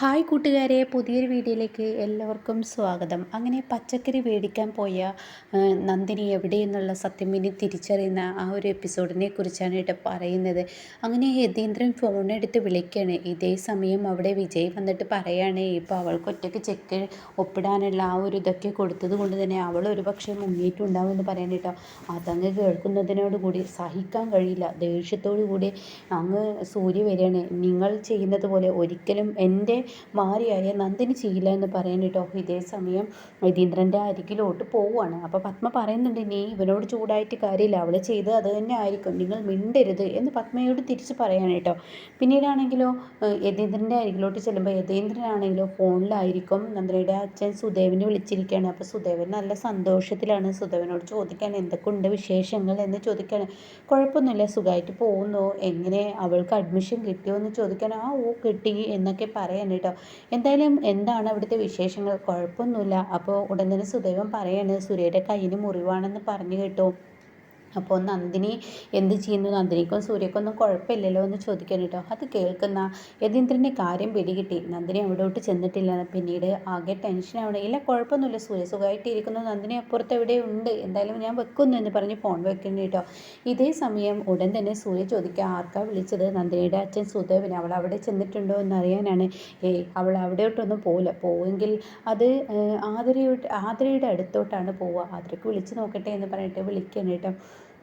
Hi കൂട്ടുകാരെ പുതിയൊരു വീഡിയോയിലേക്ക് എല്ലാവർക്കും സ്വാഗതം. അങ്ങനെ പച്ചക്കറി മേടിക്കാൻ പോയ നന്ദിനി എവിടെയെന്നുള്ള സത്യം ഇനി തിരിച്ചറിയുന്ന ആ ഒരു എപ്പിസോഡിനെ കുറിച്ചാണ് കേട്ടോ പറയുന്നത്. അങ്ങനെ യതീന്ദ്രൻ ഫോണെടുത്ത് വിളിക്കുകയാണ് ഇതേ സമയം അവിടെ വിജയ് വന്നിട്ട് പറയാണ് ഇപ്പോൾ അവൾക്ക് ഒറ്റയ്ക്ക് ചെക്ക് ഒപ്പിടാനുള്ള ആ ഒരു ഇതൊക്കെ കൊടുത്തത് കൊണ്ട് തന്നെ അവൾ ഒരു പക്ഷേ മുങ്ങിയിട്ടുണ്ടാവും എന്ന് പറയാൻ കേട്ടോ. അതങ്ങ് കേൾക്കുന്നതിനോടുകൂടി സഹിക്കാൻ കഴിയില്ല. ദേഷ്യത്തോടു കൂടി അങ്ങ് സൂര്യ വരികയാണ്. നിങ്ങൾ ചെയ്യുന്നത് പോലെ ഒരിക്കലും എന്റെ ഭാര്യയായ നന്ദിനി ചെയ്യില്ല എന്ന് പറയാൻ കേട്ടോ ഇതേ സമയം യതീന്ദ്രന്റെ അരികിലോട്ട് പോവുകയാണ് അപ്പോൾ പത്മ പറയുന്നുണ്ട് നീ ഇവനോട് ചൂടായിട്ട് കാര്യമില്ല. അവൾ ചെയ്ത് അത് തന്നെ ആയിരിക്കും. നിങ്ങൾ മിണ്ടരുത് എന്ന് പത്മയോട് തിരിച്ച് പറയാണ് കേട്ടോ പിന്നീടാണെങ്കിലോ യതീന്ദ്രന്റെ അരികിലോട്ട് ചെല്ലുമ്പോൾ യതീന്ദ്രനാണെങ്കിലോ ഫോണിലായിരിക്കും നന്ദിനിയുടെ അച്ഛൻ സുദേവനെ വിളിച്ചിരിക്കുകയാണ് അപ്പോൾ സുദേവൻ നല്ല സന്തോഷത്തിലാണ് സുദേവനോട് ചോദിക്കാൻ എന്തൊക്കെയുണ്ട് വിശേഷങ്ങൾ എന്ന് ചോദിക്കുകയാണ് കുഴപ്പമൊന്നുമില്ല സുഖമായിട്ട് പോകുന്നു. എങ്ങനെ അവൾക്ക് അഡ്മിഷൻ കിട്ടിയോ എന്ന് ചോദിക്കാൻ ആ ഓ കിട്ടി എന്നൊക്കെ പറയാൻ കേട്ടോ. എന്തായാലും എന്താണ് അവിടുത്തെ വിശേഷങ്ങൾ? കുഴപ്പമൊന്നുമില്ല. അപ്പോൾ ഉടൻ തന്നെ സുദൈവം പറയാണ് സുരയുടെ കയ്യിന് മുറിവാണെന്ന് പറഞ്ഞു കേട്ടോ. അപ്പോൾ നന്ദിനി എന്ത് ചെയ്യുന്നു? നന്ദിനിക്കും സൂര്യക്കൊന്നും കുഴപ്പമില്ലല്ലോ എന്ന് ചോദിക്കാൻ കേട്ടോ. അത് കേൾക്കുന്ന യതീന്ദ്രന്റെ കാര്യം പിടികിട്ടി. നന്ദിനി അവിടോട്ട് ചെന്നിട്ടില്ല. പിന്നീട് ആകെ ടെൻഷൻ ടെൻഷനാവണം ഇല്ല കുഴപ്പമൊന്നുമില്ല. സൂര്യ സുഖമായിട്ട് ഇരിക്കുന്നു നന്ദിനി അപ്പുറത്ത് എവിടെ ഉണ്ട്? എന്തായാലും ഞാൻ വെക്കുന്നു എന്ന് പറഞ്ഞ് ഫോൺ വെക്കുന്നു കേട്ടോ. ഇതേ സമയം ഉടൻ തന്നെ സൂര്യ ചോദിക്കുക ആർക്കാ വിളിച്ചത്? നന്ദിനിയുടെ അച്ഛൻ സുദേവൻ അവൾ അവിടെ ചെന്നിട്ടുണ്ടോ എന്ന് അറിയാനാണ് ഏയ് അവൾ അവിടെയോട്ടൊന്നും പോവില്ല. പോവെങ്കിൽ അത് ആതിരയോട്ട് ആതിരയുടെ ആതിരയുടെ അടുത്തോട്ടാണ് പോവുക. ആതിരക്ക് വിളിച്ച് നോക്കട്ടെ എന്ന് പറഞ്ഞിട്ട് വിളിക്കണം കേട്ടോ.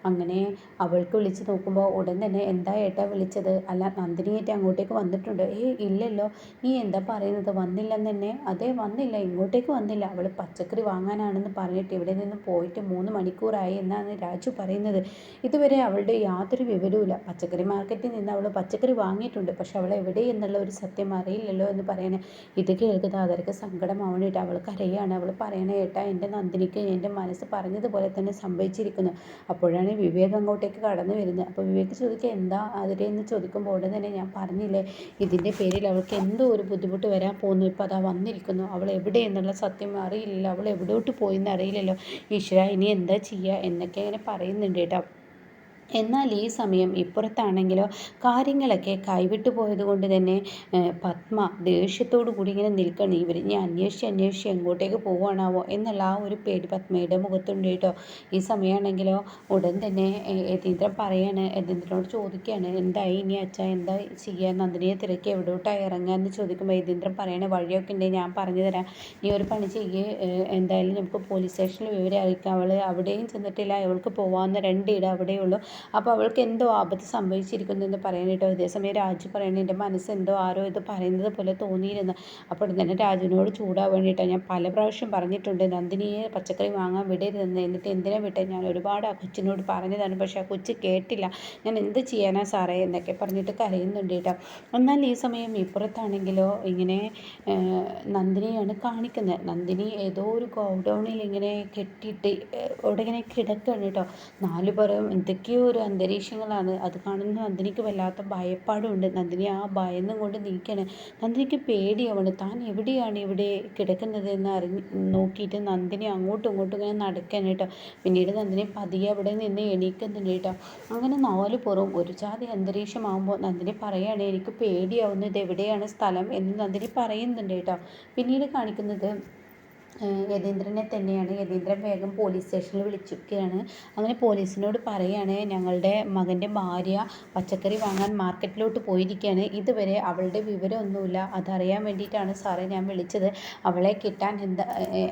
അങ്ങനെ അവൾക്ക് വിളിച്ച് നോക്കുമ്പോൾ ഉടൻ തന്നെ എന്താ ഏട്ടാ വിളിച്ചത്? അല്ല നന്ദിനിയായിട്ട് അങ്ങോട്ടേക്ക് വന്നിട്ടുണ്ട്. ഏയ് ഇല്ലല്ലോ. നീ എന്താ പറയുന്നത്? വന്നില്ലെന്ന് തന്നെ. അതെ വന്നില്ല. ഇങ്ങോട്ടേക്ക് വന്നില്ല. അവൾ പച്ചക്കറി വാങ്ങാനാണെന്ന് പറഞ്ഞിട്ട് ഇവിടെ നിന്ന് പോയിട്ട് മൂന്ന് മണിക്കൂറായി എന്നാണ് രാജു പറയുന്നത്. ഇതുവരെ അവളുടെ യാതൊരു വിവരവുമില്ല പച്ചക്കറി മാർക്കറ്റിൽ നിന്ന് അവൾ പച്ചക്കറി വാങ്ങിയിട്ടുണ്ട്. പക്ഷെ അവൾ എവിടെ എന്നുള്ള ഒരു സത്യം അറിയില്ലല്ലോ എന്ന് പറയണേ. ഇത് കേൾക്കുന്നത് അവർക്ക് സങ്കടമാവണിട്ട് അവൾ കരയാണ്. അവൾ പറയണ ഏട്ടാ എന്റെ നന്ദിനിക്ക് എന്റെ മനസ്സ് പറഞ്ഞതുപോലെ തന്നെ സംഭവിച്ചിരിക്കുന്നു. അപ്പോഴാണ് വിവേക് അങ്ങോട്ടേക്ക് കടന്നു വരുന്നത് അപ്പോൾ വിവേക് ചോദിക്കുക എന്താ അതിരെന്ന് ചോദിക്കുമ്പോൾ ഉടൻ തന്നെ ഞാൻ പറഞ്ഞില്ലേ? ഇതിന്റെ പേരിൽ അവൾക്ക് എന്തോ ഒരു ബുദ്ധിമുട്ട് വരാൻ പോകുന്നു. ഇപ്പോൾ അതാ വന്നിരിക്കുന്നു. അവൾ എവിടെ എന്നുള്ള സത്യം അറിയില്ലല്ലോ. അവൾ എവിടോട്ട് പോയി എന്ന് അറിയില്ലല്ലോ ഈശ്വര ഇനി എന്താ ചെയ്യുക എന്നൊക്കെ ഇങ്ങനെ പറയുന്നുണ്ട് കേട്ടോ. എന്നാൽ ഈ സമയം ഇപ്പുറത്താണെങ്കിലോ കാര്യങ്ങളൊക്കെ കൈവിട്ടു പോയതുകൊണ്ട് തന്നെ പത്മ ദേഷ്യത്തോടു കൂടി ഇങ്ങനെ നിൽക്കണം ഇവർ ഇനി അന്വേഷിച്ച് അന്വേഷിച്ച് എങ്ങോട്ടേക്ക് പോവുകയാണാവോ എന്നുള്ള ആ ഒരു പേടി പത്മയുടെ മുഖത്തുണ്ട് കേട്ടോ. ഈ സമയമാണെങ്കിലോ ഉടൻ തന്നെ യതീന്ദ്രൻ പറയാണ് യതീന്ദ്രനോട് ചോദിക്കുകയാണ്. എന്തായി ഇനി അച്ഛ എന്താ ചെയ്യുക നന്ദിനിയെ തിരക്കി എവിടോട്ടായി ഇറങ്ങുക എന്ന് ചോദിക്കുമ്പോൾ യതീന്ദ്രൻ പറയണേ വഴിയൊക്കെ ഉണ്ട്. ഞാൻ പറഞ്ഞു തരാം. നീ ഒരു പണി ചെയ്യേ. എന്തായാലും നമുക്ക് പോലീസ് സ്റ്റേഷനിൽ വിവരം അറിയിക്കാം. അവൾ അവിടെയും ചെന്നിട്ടില്ല. അവൾക്ക് പോകാവുന്ന രണ്ടിടം അവിടെയുള്ളൂ. അപ്പോൾ അവൾക്ക് എന്തോ ആപത്ത് സംഭവിച്ചിരിക്കുന്നു എന്ന് പറയാൻ കേട്ടോ. ഇതേസമയം രാജു പറയണ എന്റെ മനസ്സ് എന്തോ ആരോ ഇത് പറയുന്നത് പോലെ തോന്നിയിരുന്നു. അപ്പോൾ തന്നെ രാജുവിനോട് ചൂടാവാൻ കേട്ടോ ഞാൻ പല പ്രാവശ്യം പറഞ്ഞിട്ടുണ്ട്. നന്ദിനിയെ പച്ചക്കറി വാങ്ങാൻ വിടരുതെന്ന് എന്നിട്ട് എന്തിനാ വിട്ടെ? ഞാൻ ഒരുപാട് ആ കൊച്ചിനോട് പറഞ്ഞതാണ് പക്ഷേ ആ കൊച്ചു കേട്ടില്ല. ഞാൻ എന്ത് ചെയ്യാനാ സാറേ? എന്നൊക്കെ പറഞ്ഞിട്ട് കരയുന്നുണ്ട് കേട്ടോ. എന്നാൽ ഈ സമയം ഇപ്പുറത്താണെങ്കിലോ ഇങ്ങനെ നന്ദിനിയാണ് കാണിക്കുന്നത്. നന്ദിനി ഏതോ ഒരു ഗോഡൗണിൽ ഇങ്ങനെ കെട്ടിയിട്ട് അവിടെ ഇങ്ങനെ കിടക്കുകയാണ് കേട്ടോ. നാല് പുറം എന്തൊക്കെയോ ഒരു അന്തരീക്ഷങ്ങളാണ്. അത് കാണുന്ന നന്ദിനിക്ക് വല്ലാത്ത ഭയപ്പാടുണ്ട്. നന്ദിനി ആ ഭയന്നും കൊണ്ട് നിൽക്കുകയാണ് നന്ദിനിക്ക് പേടിയാവണ് താൻ എവിടെയാണ് ഇവിടെ കിടക്കുന്നത്? എന്ന് അറിഞ്ഞ് നോക്കിയിട്ട് നന്ദിനി അങ്ങോട്ടും ഇങ്ങോട്ടും ഇങ്ങനെ നടക്കാൻ കേട്ടോ. പിന്നീട് നന്ദിനി പതിയെ അവിടെ നിന്ന് എണീക്കുന്നുണ്ട് കേട്ടോ. അങ്ങനെ നാല് പുറവും ഒരു ജാതി അന്തരീക്ഷമാകുമ്പോൾ നന്ദിനി പറയുകയാണ് എനിക്ക് പേടിയാവുന്നത് എവിടെയാണ് സ്ഥലം? എന്ന് നന്ദിനി പറയുന്നുണ്ട് കേട്ടോ. പിന്നീട് കാണിക്കുന്നത് യതീന്ദ്രനെ തന്നെയാണ്. യതീന്ദ്രൻ വേഗം പോലീസ് സ്റ്റേഷനിൽ വിളിച്ചിരിക്കുകയാണ്. അങ്ങനെ പോലീസിനോട് പറയുകയാണ് ഞങ്ങളുടെ മകന്റെ ഭാര്യ പച്ചക്കറി വാങ്ങാൻ മാർക്കറ്റിലോട്ട് പോയിരിക്കുകയാണ്. ഇതുവരെ അവളുടെ വിവരമൊന്നുമില്ല. അതറിയാൻ വേണ്ടിയിട്ടാണ് സാറേ ഞാൻ വിളിച്ചത്. അവളെ കിട്ടാൻ എന്താ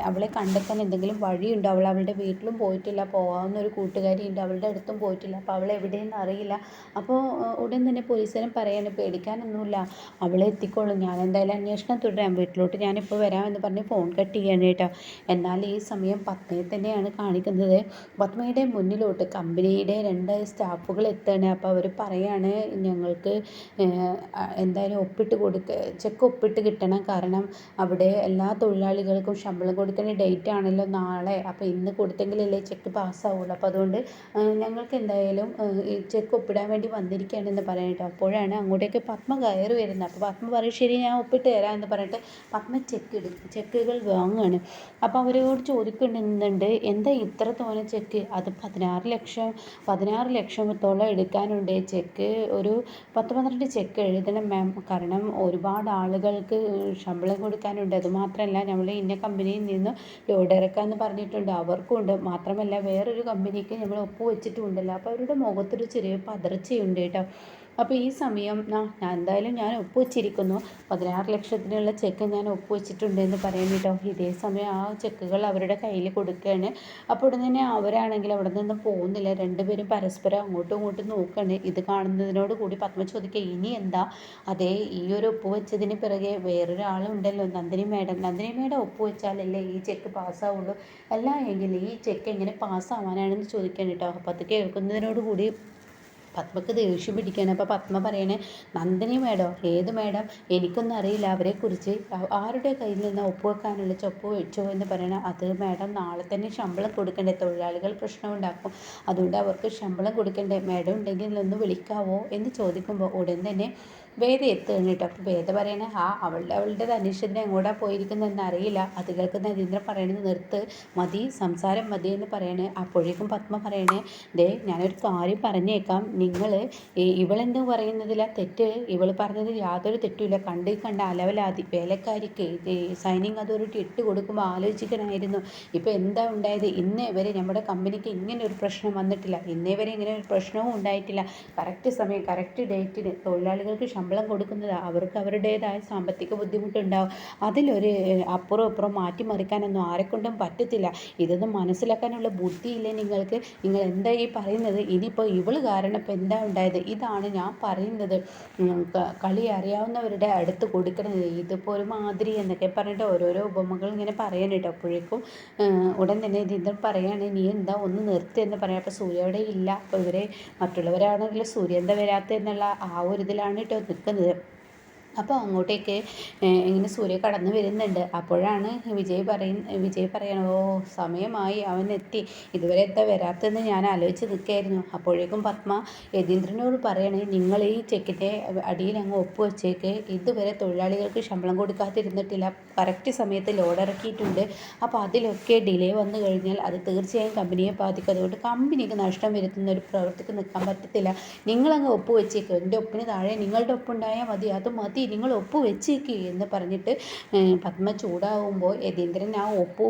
അവളെ കണ്ടെത്താൻ എന്തെങ്കിലും വഴിയുണ്ടോ? അവൾ അവളുടെ വീട്ടിലും പോയിട്ടില്ല. പോകാവുന്ന ഒരു കൂട്ടുകാരിയുണ്ട്. അവളുടെ അടുത്തും പോയിട്ടില്ല. അപ്പോൾ അവൾ എവിടെയെന്ന് അറിയില്ല. അപ്പോൾ ഉടൻ തന്നെ പോലീസുകാരൻ പറയാണ് പേടിക്കാനൊന്നുമില്ല. അവളെ എത്തിക്കോളും. ഞാൻ എന്തായാലും അന്വേഷണം തുടരാം. വീട്ടിലോട്ട് ഞാനിപ്പോൾ വരാമെന്ന് പറഞ്ഞ് ഫോൺ കട്ട് ചെയ്യാണ് കേട്ടോ. എന്നാൽ ഈ സമയം പത്മയെ തന്നെയാണ് കാണിക്കുന്നത്. പത്മയുടെ മുന്നിലോട്ട് കമ്പനിയുടെ രണ്ട് സ്റ്റാഫുകൾ എത്തുകയാണ്. അപ്പോൾ അവർ പറയാണ് ഞങ്ങൾക്ക് എന്തായാലും ഒപ്പിട്ട് കൊടുക്ക ചെക്ക് ഒപ്പിട്ട് കിട്ടണം. കാരണം അവിടെ എല്ലാ തൊഴിലാളികൾക്കും ശമ്പളം കൊടുക്കുന്ന ഡേറ്റ് ആണല്ലോ നാളെ. അപ്പോൾ ഇന്ന് കൊടുത്തെങ്കിലല്ലേ ചെക്ക് പാസ്സാവുള്ളൂ. അപ്പോൾ അതുകൊണ്ട് ഞങ്ങൾക്ക് എന്തായാലും ഈ ചെക്ക് ഒപ്പിടാൻ വേണ്ടി വന്നിരിക്കുകയാണെന്ന് പറയട്ടോ അപ്പോഴാണ് അങ്ങോട്ടേക്ക് പത്മ കയറി വരുന്നത്. അപ്പോൾ പത്മ പറയും ശരി ഞാൻ ഒപ്പിട്ട് തരാം എന്ന് പറഞ്ഞിട്ട് പത്മ ചെക്ക് എടുക്കും ചെക്കുകൾ വാങ്ങുകയാണ്. ചോദിക്കുകയാണ് അപ്പോൾ അവരോട് ചോദിക്കുന്നുണ്ട് എന്താ ഇത്ര തോനെ ചെക്ക്? അത് പതിനാറ് ലക്ഷം പതിനാറ് ലക്ഷത്തോളം എടുക്കാനുണ്ട്. ചെക്ക് ഒരു പത്ത് പന്ത്രണ്ട് ചെക്ക് എഴുതണം മാം. കാരണം ഒരുപാട് ആളുകൾക്ക് ശമ്പളം കൊടുക്കാനുണ്ട്. അതുമാത്രമല്ല നമ്മൾ ഇന്ന കമ്പനിയിൽ നിന്ന് ലോഡ് ഇറക്കാമെന്ന് പറഞ്ഞിട്ടുണ്ട്. അവർക്കും ഉണ്ട്. മാത്രമല്ല വേറൊരു കമ്പനിക്ക് നമ്മൾ ഒപ്പ് വെച്ചിട്ടുണ്ടല്ലോ. അപ്പോൾ അവരുടെ മുഖത്തൊരു ചെറിയ പതർച്ചയുണ്ട് കേട്ടോ. അപ്പോൾ ഈ സമയം ഞാൻ എന്തായാലും ഞാൻ ഒപ്പുവെച്ചിരിക്കുന്നു. പതിനാറ് ലക്ഷത്തിനുള്ള ചെക്ക് ഞാൻ ഒപ്പുവെച്ചിട്ടുണ്ട് എന്ന് പറയാൻ കേട്ടോ. ഇതേ സമയം ആ ചെക്കുകൾ അവരുടെ കയ്യിൽ കൊടുക്കുകയാണ്. അപ്പോൾ ഉടനെ തന്നെ അവരാണെങ്കിൽ അവിടെ നിന്ന് പോകുന്നില്ല. രണ്ടുപേരും പരസ്പരം അങ്ങോട്ടും ഇങ്ങോട്ടും നോക്കുകയാണ്. ഇത് കാണുന്നതിനോട് കൂടി പത്മ ചോദിക്കുക ഇനി എന്താ? അതേ ഈ ഒരു ഒപ്പുവെച്ചതിന് പിറകെ വേറൊരാളുണ്ടല്ലോ നന്ദിനി മേഡം. നന്ദിനി മേഡം ഒപ്പുവെച്ചാലല്ലേ ഈ ചെക്ക് പാസ്സാവുള്ളൂ? അല്ല എങ്കിൽ ഈ ചെക്ക് എങ്ങനെ പാസ്സാവാനാണെന്ന് ചോദിക്കാൻ കേട്ടോ. അപ്പോൾ അത് കേൾക്കുന്നതിനോട് കൂടി പത്മക്ക് ദേഷ്യം പിടിക്കുകയാണ് അപ്പോൾ പത്മ പറയണേ നന്ദിനി മേഡം ഏത് മേഡം? എനിക്കൊന്നും അറിയില്ല. അവരെക്കുറിച്ച് ആരുടെ കയ്യിൽ നിന്ന് ഒപ്പ് വെക്കാനുള്ള ചൊപ്പ് വെച്ചോ എന്ന് പറയണ. അത് മേഡം നാളെ തന്നെ ശമ്പളം കൊടുക്കണ്ടേ. തൊഴിലാളികൾ പ്രശ്നം ഉണ്ടാക്കും. അതുകൊണ്ട് അവർക്ക് ശമ്പളം കൊടുക്കണ്ടേ. മേഡം ഉണ്ടെങ്കിൽ ഒന്ന് വിളിക്കാവോ? എന്ന് ചോദിക്കുമ്പോൾ ഉടൻ തന്നെ വേദ എത്തുകയാണ് കേട്ടോ. അപ്പോൾ വേദ പറയണേ ആ അവളുടെ അവളുടെ അന്വേഷണത്തിന് എങ്ങോട്ടാണ് പോയിരിക്കുന്നതെന്ന് അറിയില്ല. അത് കേൾക്കുന്ന രതീന്ദ്രൻ പറയണത് നിർത്ത്. മതി സംസാരം മതി എന്ന് പറയണേ. അപ്പോഴേക്കും പത്മ പറയണേ ദേ ഞാനൊരു കാര്യം പറഞ്ഞേക്കാം. നിങ്ങൾ ഇവളെന്ത് പറയുന്നതിലാ തെറ്റ്. ഇവൾ പറഞ്ഞത് യാതൊരു തെറ്റുമില്ല. കണ്ട് കണ്ട അലവലാതി. വേലക്കാരിക്ക് സൈനിങ് അതോറിറ്റി ഇട്ട് കൊടുക്കുമ്പോൾ ആലോചിക്കണമായിരുന്നു. ഇപ്പോൾ എന്താ ഉണ്ടായത്? ഇന്നേ വരെ നമ്മുടെ കമ്പനിക്ക് ഇങ്ങനെ ഒരു പ്രശ്നം വന്നിട്ടില്ല. ഇന്നേ വരെ ഇങ്ങനെ ഒരു പ്രശ്നവും ഉണ്ടായിട്ടില്ല. കറക്റ്റ് സമയം കറക്റ്റ് ഡേറ്റിന് തൊഴിലാളികൾക്ക് കൊടുക്കുന്നത് അവർക്ക് അവരുടേതായ സാമ്പത്തിക ബുദ്ധിമുട്ടുണ്ടാവും. അതിലൊരു അപ്പുറം ഇപ്പുറം മാറ്റിമറിക്കാനൊന്നും ആരെക്കൊണ്ടും പറ്റത്തില്ല. ഇതൊന്നും മനസ്സിലാക്കാനുള്ള ബുദ്ധിയില്ലേ നിങ്ങൾക്ക്? നിങ്ങൾ എന്താ ഈ പറയുന്നത്? ഇനിയിപ്പോൾ ഇവൾ കാരണം ഇപ്പം എന്താ ഉണ്ടായത്? ഇതാണ് ഞാൻ പറയുന്നത്. കളി അറിയാവുന്നവരുടെ അടുത്ത് കൊടുക്കണത് ഇതിപ്പോൾ ഒരു മാതിരി എന്നൊക്കെ പറഞ്ഞിട്ട് ഓരോരോ ഉപമകൾ ഇങ്ങനെ പറയാനിട്ട് അപ്പോഴേക്കും ഉടൻ തന്നെ ഇതിന്തൻ പറയാണ്. നീ എന്താ ഒന്ന് നിർത്തി എന്ന് പറയാം. അപ്പോൾ സൂര്യ അവിടെ ഇല്ല. അപ്പോൾ ഇവരെ മറ്റുള്ളവരാണെങ്കിൽ സൂര്യ എന്താ വരാത്ത എന്നുള്ള ആ ഒരു ഇതിലാണ് കേട്ടോ 跟着 അപ്പോൾ അങ്ങോട്ടേക്ക് ഇങ്ങനെ സൂര്യ കടന്നു വരുന്നുണ്ട്. അപ്പോഴാണ് വിജയ് പറയുന്ന വിജയ് പറയണ ഓ സമയമായി അവൻ എത്തി. ഇതുവരെ എന്താ വരാത്തതെന്ന് ഞാൻ ആലോചിച്ച് നിൽക്കുകയായിരുന്നു. അപ്പോഴേക്കും പത്മ യതീന്ദ്രനോട് പറയണേ നിങ്ങൾ ഈ ചെക്കിന്റെ അടിയിൽ അങ്ങ് ഒപ്പ് വെച്ചേക്ക്. ഇതുവരെ തൊഴിലാളികൾക്ക് ശമ്പളം കൊടുക്കാതിരുന്നിട്ടില്ല. കറക്റ്റ് സമയത്ത് ലോഡ് ഇറക്കിയിട്ടുണ്ട്. അപ്പോൾ അതിലൊക്കെ ഡിലേ വന്നു കഴിഞ്ഞാൽ അത് തീർച്ചയായും കമ്പനിയെ ബാധിക്കും. അതുകൊണ്ട് കമ്പനിക്ക് നഷ്ടം വരുത്തുന്ന ഒരു പ്രവൃത്തിക്ക് നിൽക്കാൻ പറ്റത്തില്ല. നിങ്ങളങ്ങ് ഒപ്പ് വെച്ചേക്ക്. എന്റെ ഒപ്പിന് താഴെ നിങ്ങളുടെ ഒപ്പുണ്ടായാൽ മതി. അത് മതി നിങ്ങൾ ഒപ്പ് വെച്ചേക്ക് എന്ന് പറഞ്ഞിട്ട് പത്മ ചൂടാവുമ്പോൾ യതീന്ദ്രൻ ആ ഒപ്പ്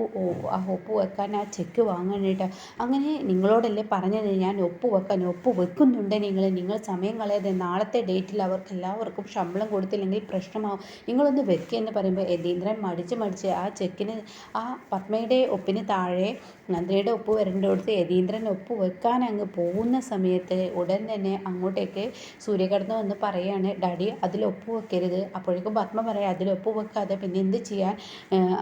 ആ ഒപ്പ് വെക്കാൻ ആ ചെക്ക് വാങ്ങാനായിട്ട് അങ്ങനെ നിങ്ങളോടല്ലേ പറഞ്ഞത് ഞാൻ ഒപ്പ് വെക്കാൻ ഒപ്പ് വെക്കുന്നുണ്ട് നിങ്ങൾ നിങ്ങൾ സമയം കളയാതെ നാളത്തെ ഡേറ്റിൽ അവർക്ക് എല്ലാവർക്കും ശമ്പളം കൊടുത്തില്ലെങ്കിൽ പ്രശ്നമാവും. നിങ്ങളൊന്ന് വെക്കുക എന്ന് പറയുമ്പോൾ യതീന്ദ്രൻ മടിച്ച് മടിച്ച് ആ ചെക്കിന് ആ പത്മയുടെ ഒപ്പിന് താഴെ നന്ദിയുടെ ഒപ്പ് വരേണ്ടടുത്ത് യതീന്ദ്രൻ ഒപ്പ് വെക്കാൻ അങ്ങ് പോകുന്ന സമയത്ത് ഉടൻ തന്നെ അങ്ങോട്ടേക്ക് സൂര്യകടന്ന് വന്ന് പറയുകയാണ് ഡാഡി അതിൽ ഒപ്പ് വെക്കരുത്. വെക്കരുത് അപ്പോഴേക്കും പത്മ പറയാം അതിൽ ഒപ്പ് വെക്കാതെ പിന്നെ എന്ത് ചെയ്യാൻ?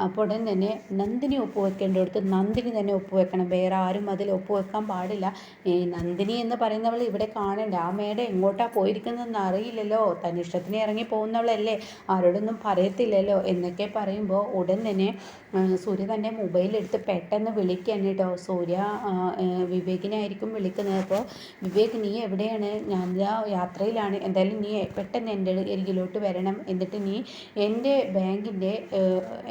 അപ്പോൾ ഉടൻ തന്നെ നന്ദിനി ഒപ്പ് വെക്കേണ്ടടുത്ത് നന്ദിനി തന്നെ ഒപ്പ് വെക്കണം വേറെ ആരും അതിൽ ഒപ്പ് വെക്കാൻ പാടില്ല. ഈ നന്ദിനി എന്ന് പറയുന്നവൾ ഇവിടെ കാണേണ്ട. ആ മേടെ എങ്ങോട്ടാണ് പോയിരിക്കുന്നതെന്ന് അറിയില്ലല്ലോ. തന്നിഷ്ടത്തിന് ഇറങ്ങി പോകുന്നവളല്ലേ. ആരോടൊന്നും പറയത്തില്ലല്ലോ എന്നൊക്കെ പറയുമ്പോൾ ഉടൻ തന്നെ സൂര്യ തന്റെ മൊബൈലെടുത്ത് പെട്ടെന്ന് വിളിക്കുകയാണ് കേട്ടോ. സൂര്യ വിവേകിനെ ആയിരിക്കും വിളിക്കുന്നത്. അപ്പോൾ വിവേക് നീ എവിടെയാണ്? ഞാൻ യാത്രയിലാണ്. എന്തായാലും നീ പെട്ടെന്ന് എന്റെ അരികിലോട്ട് വരണം എന്നിട്ട് നീ എന്റെ ബാങ്കിന്റെ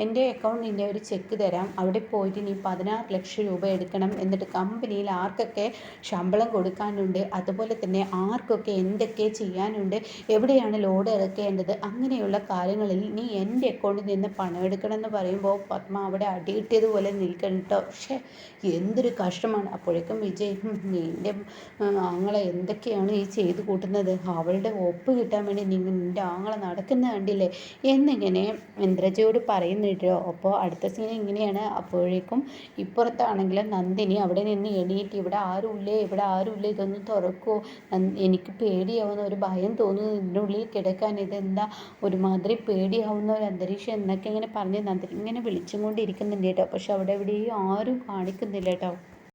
എന്റെ അക്കൗണ്ടിന്റെ ഒരു ചെക്ക് തരാം. അവിടെ പോയിട്ട് നീ പതിനാറ് ലക്ഷം രൂപ എടുക്കണം. എന്നിട്ട് കമ്പനിയിൽ ആർക്കൊക്കെ ശമ്പളം കൊടുക്കാനുണ്ട് അതുപോലെ തന്നെ ആർക്കൊക്കെ എന്തൊക്കെ ചെയ്യാനുണ്ട് എവിടെയാണ് ലോഡ് ഇറക്കേണ്ടത് അങ്ങനെയുള്ള കാര്യങ്ങളിൽ നീ എന്റെ അക്കൗണ്ടിൽ നിന്ന് പണം എടുക്കണം എന്ന് പറയുമ്പോൾ പത്മ അവിടെ അടിയിട്ടതുപോലെ നിൽക്കണം കേട്ടോ പക്ഷേ എന്തൊരു കഷ്ടമാണ്. അപ്പോഴേക്കും വിജയ് നിന്റെ ആങ്ങളെ എന്തൊക്കെയാണ് ഈ ചെയ്ത് കൂട്ടുന്നത്? അവളുടെ ഒപ്പ് കിട്ടാൻ വേണ്ടി നിന്റെ ആങ്ങളെ നടക്കുന്ന കണ്ടില്ലേ? എന്നിങ്ങനെ ഇന്ദ്രജയോട് പറയുന്നിട്ടോ അപ്പോൾ അടുത്ത സീൻ ഇങ്ങനെയാണ്. അപ്പോഴേക്കും ഇപ്പുറത്താണെങ്കിൽ നന്ദിനി അവിടെ നിന്ന് എണീറ്റ് ഇവിടെ ആരുമില്ലേ? ഇവിടെ ആരുമില്ലേ? ഇതൊന്ന് തുറക്കുമോ എനിക്ക് പേടിയാവുന്ന ഒരു ഭയം തോന്നുന്നു. ഇതിന്റെ ഉള്ളിൽ കിടക്കാൻ ഇതെന്താ? ഒരുമാതിരി പേടിയാവുന്ന ഒരു അന്തരീക്ഷം എന്നൊക്കെ ഇങ്ങനെ പറഞ്ഞ് നന്ദിനി ഇങ്ങനെ വിളിച്ചും കൊണ്ടിരിക്കുന്നുണ്ട് കേട്ടോ. പക്ഷെ അവിടെ എവിടെയും ആരും കാണിക്കുന്നില്ല കേട്ടോ.